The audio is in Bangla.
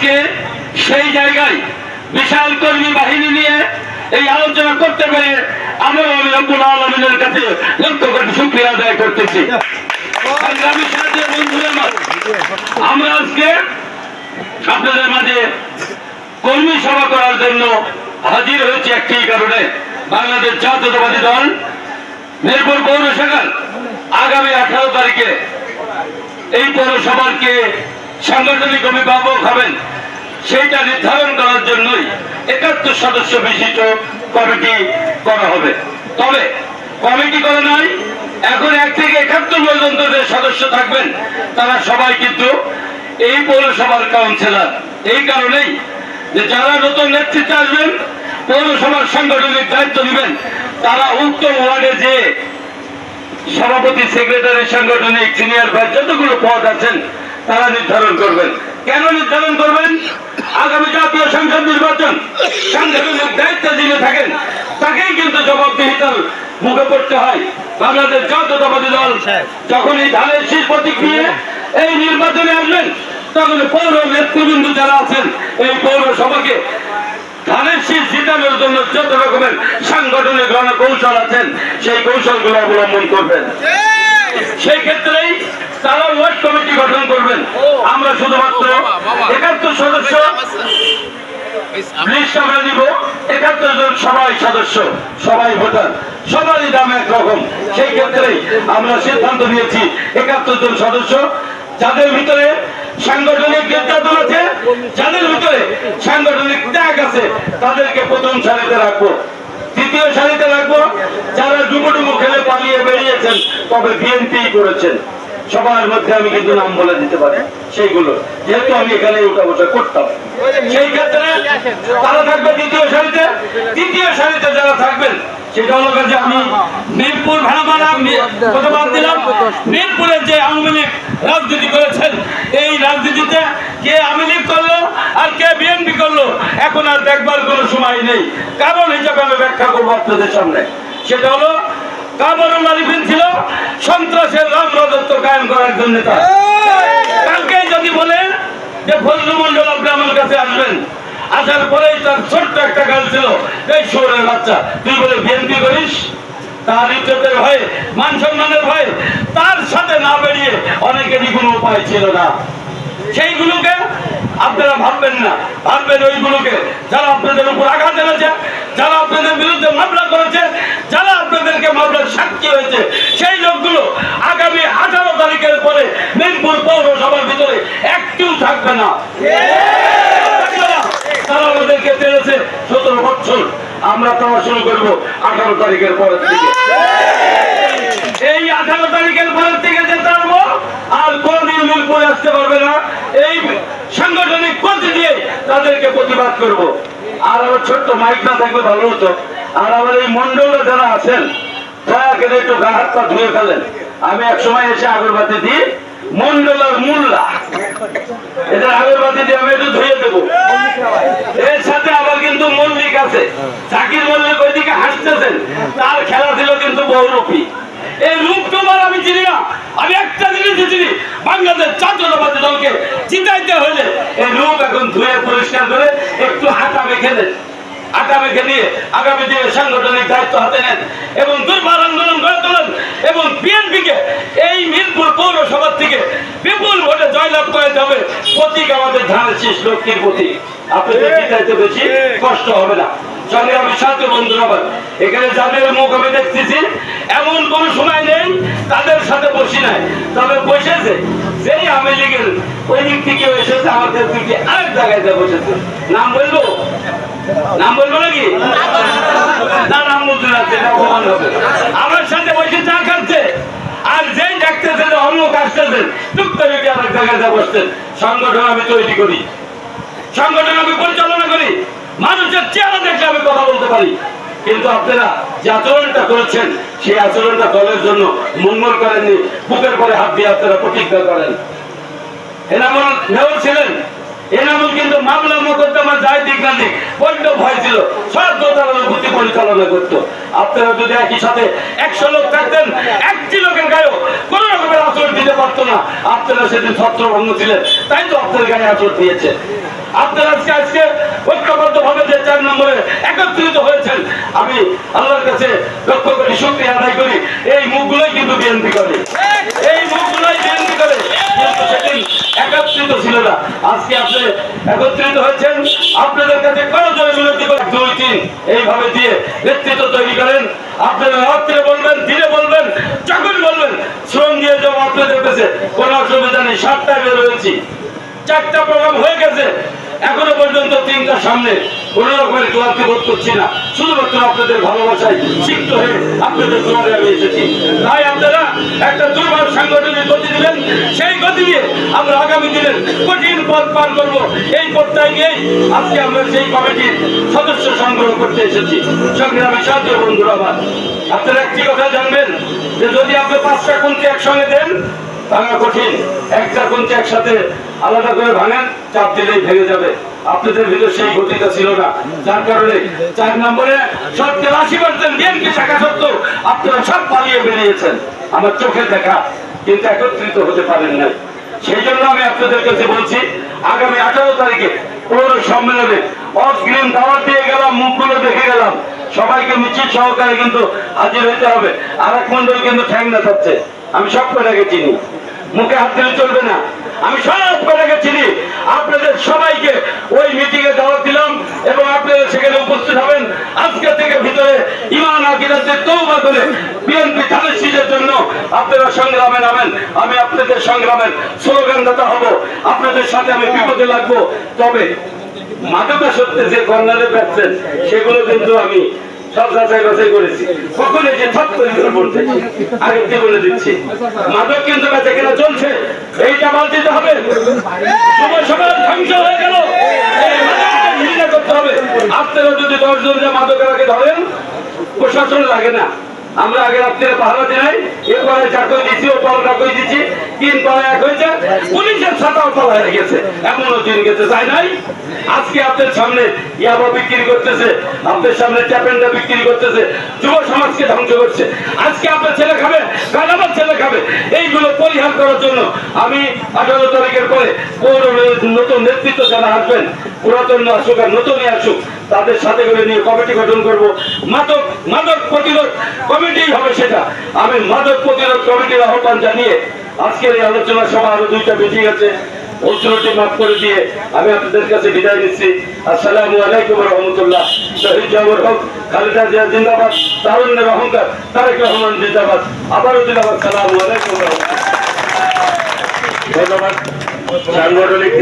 আজকে সেই জায়গায় বিশাল কর্মী বাহিনী নিয়ে এই আলোচনা করতে পেরে আমি রব্বুল আলমিনের কাছে লক্ষ্য করে শুক্রিয়া আদায় করতেছি। আমার, আজকে আপনাদের মাঝে কর্মী সভা করার জন্য হাজির হয়েছে একটি কারণে। বাংলাদেশ জাতীয়তাবাদী দল মিরপুর পৌর শাখার আগামী আঠারো তারিখে এই পৌরসভার কে সাংগঠনিক অভিভাবক হবেন সেইটা নির্ধারণ করার জন্যই একাত্তর সদস্য বিশিষ্ট কমিটি করা হবে। তবে কমিটি করা নয় এখন এক থেকে একাত্তর পর্যন্ত যে সদস্য থাকবেন, তারা সবাই কিন্তু এই পৌরসভার কাউন্সিলর। এই কারণেই যে যারা নতুন নেতৃত্বে আসবেন, পৌরসভার সাংগঠনিক দায়িত্ব নেবেন, তারা উক্ত ওয়ার্ডে যে সভাপতি, সেক্রেটারি, সাংগঠনিক, সিনিয়র ভাই যতগুলো পদ আছেন তারা নির্ধারণ করবেন। কেন নির্ধারণ করবেন? আগামী জাতীয় সংসদ নির্বাচন সাংগঠনিক দায়িত্ব যিনি থাকেন, তাকেই কিন্তু জবাবদিহিতার মুখে পড়তে হয়। বাংলাদেশ জাতীয়তাবাদী দল যখন এই ধানের শীষ প্রতীক নিয়ে এই নির্বাচনে আসবেন, তখন পৌর নেতৃবৃন্দ যারা আছেন, এই পৌরসভাকে ধানের শীষ জিতানোর জন্য যত রকমের সাংগঠনিক কৌশল আছেন, সেই কৌশলগুলো অবলম্বন করবেন। সেই ক্ষেত্রেই তারা ওয়ার্ড কমিটি গঠন করবেন। আমরা শুধুমাত্র একাত্তর সদস্য লিস্ট আমরা দিব একাত্তর জন সবাই সদস্য সবাই ভোটার সবারই দাম একরকম। সেই ক্ষেত্রে আমরা সিদ্ধান্ত নিয়েছি একাত্তর জন সদস্য যাদের ভিতরে সাংগঠনিক নির্যাতন আছে যাদের ভিতরে সাংগঠনিক ত্যাগ আছে তাদেরকে প্রথম সারিতে রাখব। দ্বিতীয় সারিতে রাখব যারা ডুবুডুবু খেলে পালিয়ে বেরিয়েছেন, তবে বিএনপি করেছেন। সবার মধ্যে আমি কিন্তু নাম বলে দিতে পারি, সেইগুলো। যেহেতু আমি এখানে উঠা বসা করতাম। সেই ক্ষেত্রে তারা থাকবে দ্বিতীয় সারিতে। তৃতীয় সারিতে যারা থাকবেন, সেটা হলো যে আমি মিরপুর ভাড়ামারা কথা বাদ দিলাম। মিরপুরের যে আওয়ামী লীগ রাজনীতি করেছেন, এই রাজনীতিতে কে আওয়ামী লীগ করল? আর করল, এখন আর দেখবার কোনো সময় নেই। কারণ হিসাবে আমি ব্যাখ্যা করব আপনাদের সামনে, সেটা হলো, কামরুল আরিফিন ছিল সন্ত্রাসের রাম রাজত্ব কায়েম করার জন্য কালকে যদি যে ফজলু মন্ডল আপনি আমার কাছে আসবেন, আসার পরেই তার ছোট্ট একটা ছিল, এই শহরের বাচ্চা, তুই বলে বিএনপি করিস? তার ইজ্জতের ভয়ে, মান সম্মানের ভয়ে, তার সাথে না বেরিয়ে অনেকেরই কোনো উপায় ছিল না। সেইগুলোকে আপনারা ভাববেন না। ভাববেন ওইগুলোকে। যারা আপনাদের উপর আঘাত এনেছে, যারা আপনাদের বিরুদ্ধে মামলা করেছে, যারা আপনাদেরকে মামলার সাক্ষী হয়েছে, সেই লোকগুলো আগামী আঠারো তারিখের পরে মিরপুর পৌরসভার ভিতরে একটিও থাকবে না। তারা আমাদেরকে টেনেছে সতেরো বছর। আমরা তাওয়া শুরু করব আঠারো তারিখের পরের থেকে। এই আঠারো তারিখের পরের থেকে যে তারবো আর কোনদিন মিরপুরে আসতে পারবে না এই সাংগঠনিক পদ্ধতি দিয়ে তাদেরকে প্রতিবাদ করব। আর আমার ছোট্ট মাইক না থাকলে ভালো হতো। আর আমার এই মন্ডলে যারা আছেন দয়া করে একটু গা হাত পা ধুয়ে ফেলেন। আমি এক সময় এসে আগরবাতি দিই মন্ডলার মূল্যা এদের আগরবাতি দিয়ে আমি একটু ধুয়ে দেবো এর সাথে আবার কিন্তু মল্লিক আছে জাকির মল্লিক ওইদিকে হাসতেছেন তার খেলা ছিল কিন্তু বহুরূপী এই রূপ তোমার আমি চিনি না আমি একটা জিনিস চিনি বাংলাদেশ জাতীয়তাবাদী দলকে জিতাইতে হলে এখন ধুয়ে পরিষ্কার করে একটু আটা মেখে দেন। আটা মেখে দিয়ে আগামী দিনে সাংগঠনিক দায়িত্ব হাতে নেন এবং দুর্বার আন্দোলন গড়ে তোলেন এবং বিএনপিকে এই মিরপুর পৌরসভার থেকে বিপুল ভোটে জয়লাভ করে যাবে প্রতীক আমাদের ধানের শেষ লক্ষ্মীর প্রতীক। আপনাদের বেশি কষ্ট হবে না। বন্ধুরা এখানে যাদের মুখ আমি দেখতেছি। এমন কোন সময় নেই তাদের সাথে বসি নাই। তবে বসেছে। সেই আমি লীগের ওই দিক থেকে এসেছে আমাদের আরেক জায়গায় বসেছে। নাম বলব? নাম বলব নাকি? না নাম বলতে যাচ্ছে এটা অপমান হবে। আমার সাথে বসে চা খাচ্ছে। আর যেই ডাকতেছে যে অমুক আসতেছেন করে গিয়ে আরেক জায়গায় বসতেন সংগঠন আমি তৈরি করি। সংগঠন আমি পরিচালনা করি। মানুষের চেহারা দেখে আমি কথা বলতে পারি। কিন্তু আপনারা যে আচরণটা করেছেন, সেই আচরণটা দলের জন্য মঙ্গল করেননি। বুকের পরে হাত দিয়ে আপনারা প্রতিজ্ঞা করেন। এনামুল মেয়র ছিলেন। এনামুল কিন্তু মামলা মোকদ্দমা যাই দিক না দিক, বড্ড ভয় ছিল। আচরণ দিয়েছে আপনারা আজকে আজকে ঐক্যবদ্ধ ভাবে যে চার নম্বরে একত্রিত হয়েছেন, আমি আল্লাহর কাছে লক্ষ্য করি শুক্রিয়া আদায় করি। এই মুখগুলোই কিন্তু বিএনপি করে। এই মুখগুলোই বিএনপি করে। সেদিন একত্রিত ছিল না আজকে আপনি একত্রিত হয়েছেন। আপনাদের কাছে কোনো জোরে বিনতি করে দুই, তিন, এইভাবে দিয়ে নেতৃত্ব তৈরি করেন। আপনারা রাত্রে বলবেন, দিনে বলবেন, যখন বলবেন, শ্রম দিয়ে যাব আপনাদের কাছে। কোনো অসুবিধা নেই, সাতটায় বের হয়েছি। চারটা প্রোগ্রাম হয়ে গেছে। এখনও পর্যন্ত তিনটা সামনে কোন রকমের ক্লান্তি বোধ করছি না। শুধুমাত্র আপনাদের ভালোবাসায় সিক্ত হয়ে আপনাদের দুয়ারে আমি এসেছি। তাই আপনারা একটা দুর্বল সাংগঠনিক গতি দিলেন সেই গতি দিয়ে আমরা আগামী দিনের কঠিন পথ পার করব। এই পথটাই নিয়েই আজকে আমরা সেই কমিটির সদস্য সংগ্রহ করতে এসেছি। সংগ্রামী সাথী বন্ধুরা আমার, আপনারা একটি কথা জানবেন যে যদি আপনি পাঁচটা কুন্তি একসঙ্গে দেন, ভাঙা কঠিন। একটা কোনটা একসাথে আলাদা করে ভাঙেন, চাপ দিলেই ভেঙে যাবে। আপনাদের ভিতরে সেই গতিটা ছিল না। যার কারণে চার নম্বরে সত্যের আশি পার্সেন্ট বিএনপি শাখা সত্ত্বেও আপনারা সব পালিয়ে বেরিয়েছেন। আমার চোখে দেখা কিন্তু একত্রিত হতে পারেন নাই। সেই জন্য আমি আপনাদের কাছে বলছি, আগামী আঠারো তারিখে পৌর সম্মেলনে অগ্রিম দাওয়াত দিয়ে গেলাম, মুখগুলো দেখে গেলাম। সবাইকে মিছিল সহকারে কিন্তু হাজির হতে হবে। আর এক মন্ডল কিন্তু ঠ্যাং না থাকছে আমি সব কটাকে চিনি। মুখে হাত দিলে চলবে না। আমি সব কটাকে চিনি। আপনাদের সবাইকে ওই মিটিং এ দাওয়াত দিলাম এবং আপনারা সেখানে উপস্থিত হবেন আজকে থেকে ভিতরে ইমান আকিরাতের তৌবা করে বিএনপি ধানের শীষের জন্য আপনারা সংগ্রামে নামেন, আমি আপনাদের সংগ্রামের স্লোগানদাতা হব, আপনাদের সাথে আমি বিপদে লাগবো। তবে মাদকা মাদকাসক্তি যে কর্নারে পাচ্ছেন সেগুলো কিন্তু আমি সব যাচাই বাছাই করেছি। কখন এই যে ছট করে ধরে পড়তে আগে দিয়ে দিচ্ছি, মাদক কিন্তু বেঁচে কেনা চলছে, এইটা বাদ দিতে হবে। যুব সমাজ ধ্বংস হয়ে গেল। এই মাদককে ঘৃণা করতে হবে। আপনারা যদি দশ জন মাদকের আগে ধরেন প্রশাসন লাগে না। আমরা আগে রাত্রে পাহারা দিলাই এরপরে চাকরি দিচ্ছি ও পাল চাকরি দিচ্ছি তিন পালা এক হয়েছে, পুলিশের ছাতাও হয়ে গেছে, এমনও দিন গেছে, তাই নাই? আজকে আপনার সামনে ইয়াবা বিক্রি করতেছে, আপনার সামনে ট্যাপেন্ডা বিক্রি করতেছে, যুব সমাজকে ধ্বংস করছে। আজকে আপনার ছেলে খাবে, কাল আমার ছেলে খাবে, এইগুলো পরিহার করার জন্য আমি আঠারো তারিখের পরে পৌর নতুন নেতৃত্ব যারা আসবেন, পুরাতন আসুক আর নতুনই আসুক তাদের সাথে করে নিয়ে কমিটি গঠন করব। মাদক মাদক প্রতিরোধ কমিটি হবে সেটা। আমি মাদক প্রতিরোধ কমিটির আহ্বান জানিয়ে আজকের এই আলোচনা সভা আরও দুইটা বেশি গেছে অর্থনৈতিক মাফ করে দিয়ে আমি আপনাদের কাছে বিদায় নিচ্ছি। আসসালামু আলাইকুম রহমতুল্লাহ। শহীদ জবর হক, খালেদা জিয়া জিন্দাবাদ, তারুণ্যের অহংকার, তারেক রহমান জিন্দাবাদ। আবারও জিন্দাবাদ। সালামু আলাইকুম ধন্যবাদ। সাংগঠনিক